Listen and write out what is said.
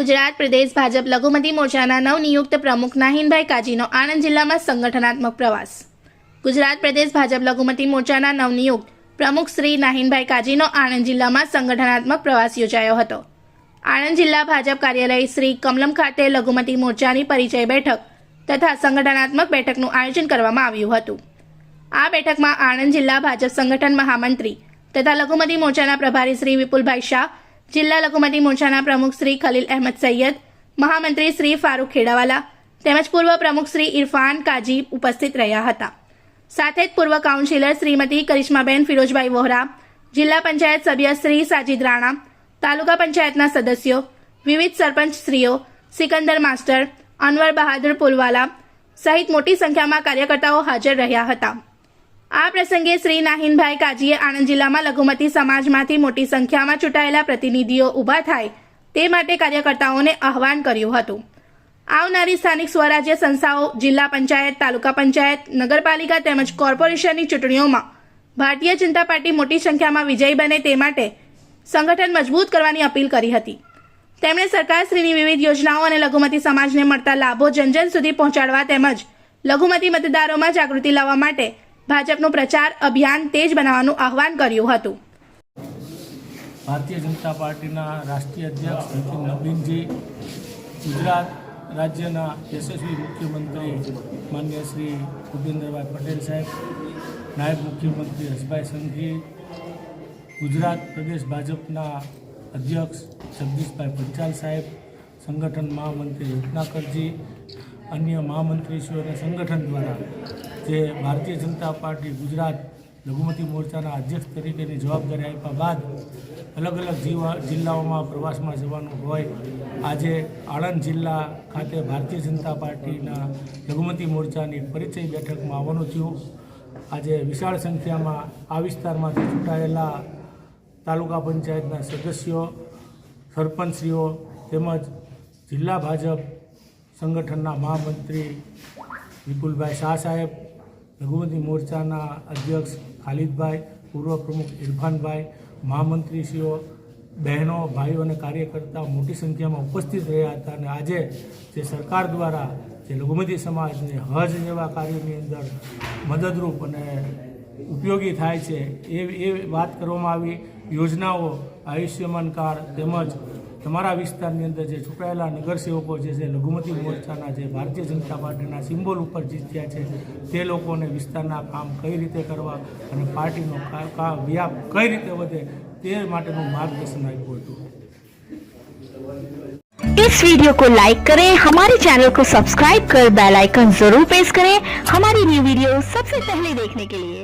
ગુજરાત પ્રદેશ ભાજપ લઘુમતી મોરચાના નવનિયુક્ત પ્રમુખ નાહિનભાઈ કાજીનો આણંદ જિલ્લામાં સંગઠનાત્મક પ્રવાસ. ગુજરાત પ્રદેશ ભાજપ લઘુમતી મોરચાના નવનિયુક્ત પ્રમુખ શ્રી નાહિનભાઈ કાજીનો આણંદ જિલ્લામાં સંગઠનાત્મક પ્રવાસ યોજાયો હતો. આણંદ જિલ્લા ભાજપ કાર્યાલય શ્રી કમલમ ખાતે લઘુમતી મોરચાની પરિચય બેઠક તથા સંગઠનાત્મક બેઠકનું આયોજન કરવામાં આવ્યું હતું. આ બેઠકમાં આણંદ જિલ્લા ભાજપ સંગઠન મહામંત્રી તથા લઘુમતી મોરચાના પ્રભારી શ્રી વિપુલભાઈ શાહ જિલ્લા લઘુમતી મોરચાના પ્રમુખ શ્રી ખલીલ અહેમદ સૈયદ, મહામંત્રી શ્રી ફારૂક ખેડાવાલા તેમજ પૂર્વ પ્રમુખ શ્રી ઇરફાન કાજી ઉપસ્થિત રહ્યા હતા. સાથે જ પૂર્વ કાઉન્સિલર શ્રીમતી કરિશ્માબેન ફિરોજભાઈ વોહરા, જિલ્લા પંચાયત સભ્ય શ્રી સાજીદ રાણા, તાલુકા પંચાયતના સદસ્યો, વિવિધ સરપંચ શ્રીઓ, સિકંદર માસ્ટર, અનવર બહાદુર પુલવાલા સહિત મોટી સંખ્યામાં કાર્યકર્તાઓ હાજર રહ્યા હતા. આ પ્રસંગે શ્રી નાહિનભાઈ કાજીએ આણંદ જિલ્લામાં લઘુમતી સમાજમાંથી મોટી સંખ્યામાં ચૂંટાયેલા પ્રતિનિધિઓ ઊભા થાય તે માટે કાર્યકર્તાઓને આહવાન કર્યું હતું. આવનારી સ્થાનિક સ્વરાજ્ય સંસ્થાઓ, જિલ્લા પંચાયત, તાલુકા પંચાયત, નગરપાલિકા તેમજ કોર્પોરેશનની ચૂંટણીઓમાં ભારતીય જનતા પાર્ટી મોટી સંખ્યામાં વિજયી બને તે માટે સંગઠન મજબૂત કરવાની અપીલ કરી હતી. તેમણે સરકારશ્રીની વિવિધ યોજનાઓ અને લઘુમતી સમાજને મળતા લાભો જનજન સુધી પહોંચાડવા તેમજ લઘુમતી મતદારોમાં જાગૃતિ લાવવા માટે ભાજપનું પ્રચાર અભિયાન તેજ બનાવવાનું આહવાન કર્યું હતું. ભારતીય જનતા પાર્ટીના રાષ્ટ્રીય અધ્યક્ષ નવીનજી ગુજરાત રાજ્યના યશસ્વી મુખ્યમંત્રી માન્ય શ્રી ભૂપેન્દ્રભાઈ પટેલ સાહેબ, નાયબ મુખ્યમંત્રી હસભાઈ સંઘી ગુજરાત પ્રદેશ ભાજપના અધ્યક્ષ જગદીશભાઈ પંચાલ સાહેબ, સંગઠન મહામંત્રી રત્નાકરજી, અન્ય મહામંત્રીશ્રીઓ અને સંગઠન દ્વારા જે ભારતીય જનતા પાર્ટી ગુજરાત લઘુમતી મોરચાના અધ્યક્ષ તરીકેની જવાબદારી આપ્યા બાદ અલગ અલગ જિલ્લાઓમાં પ્રવાસમાં જવાનું હોય, આજે આણંદ જિલ્લા ખાતે ભારતીય જનતા પાર્ટીના લઘુમતી મોરચાની પરિચય બેઠકમાં આવવાનું થયું. આજે વિશાળ સંખ્યામાં આ વિસ્તારમાંથી ચૂંટાયેલા તાલુકા પંચાયતના સદસ્યો, સરપંચશ્રીઓ તેમજ જિલ્લા ભાજપ સંગઠનના મહામંત્રી વિપુલભાઈ શાહ સાહેબ લઘુમતી મોરચાના અધ્યક્ષ ખાલિદભાઈ, પૂર્વ પ્રમુખ ઇરફાનભાઈ, મહામંત્રીશ્રીઓ, બહેનો, ભાઈઓ અને કાર્યકર્તા મોટી સંખ્યામાં ઉપસ્થિત રહ્યા હતા અને આજે જે સરકાર દ્વારા જે લઘુમતી સમાજને હજ જેવા કાર્યોની અંદર મદદરૂપ અને ઉપયોગી થાય છે એ એ વાત કરવામાં આવી. યોજનાઓ આયુષ્યમાન કાર્ડ તેમજ તમારા વિસ્તારની અંદર જે ચૂંટાયેલા નગરસેવકો જે છે લઘુમતી મોરચાના જે ભારતીય જનતા પાર્ટીના સિમ્બોલ ઉપર જીત્યા છે તે લોકોને વિસ્તારના કામ કઈ રીતે કરવા અને પાર્ટીનો કા- કા વ્યાપ કઈ રીતે વધે તે માટેનું માર્ગદર્શન આપ્યું હતું इस वीडियो को लाइक करें हमारे चैनल को सब्सक्राइब कर बेल आइकन जरूर प्रेस करें हमारी न्यू वीडियो सबसे पहले देखने के लिए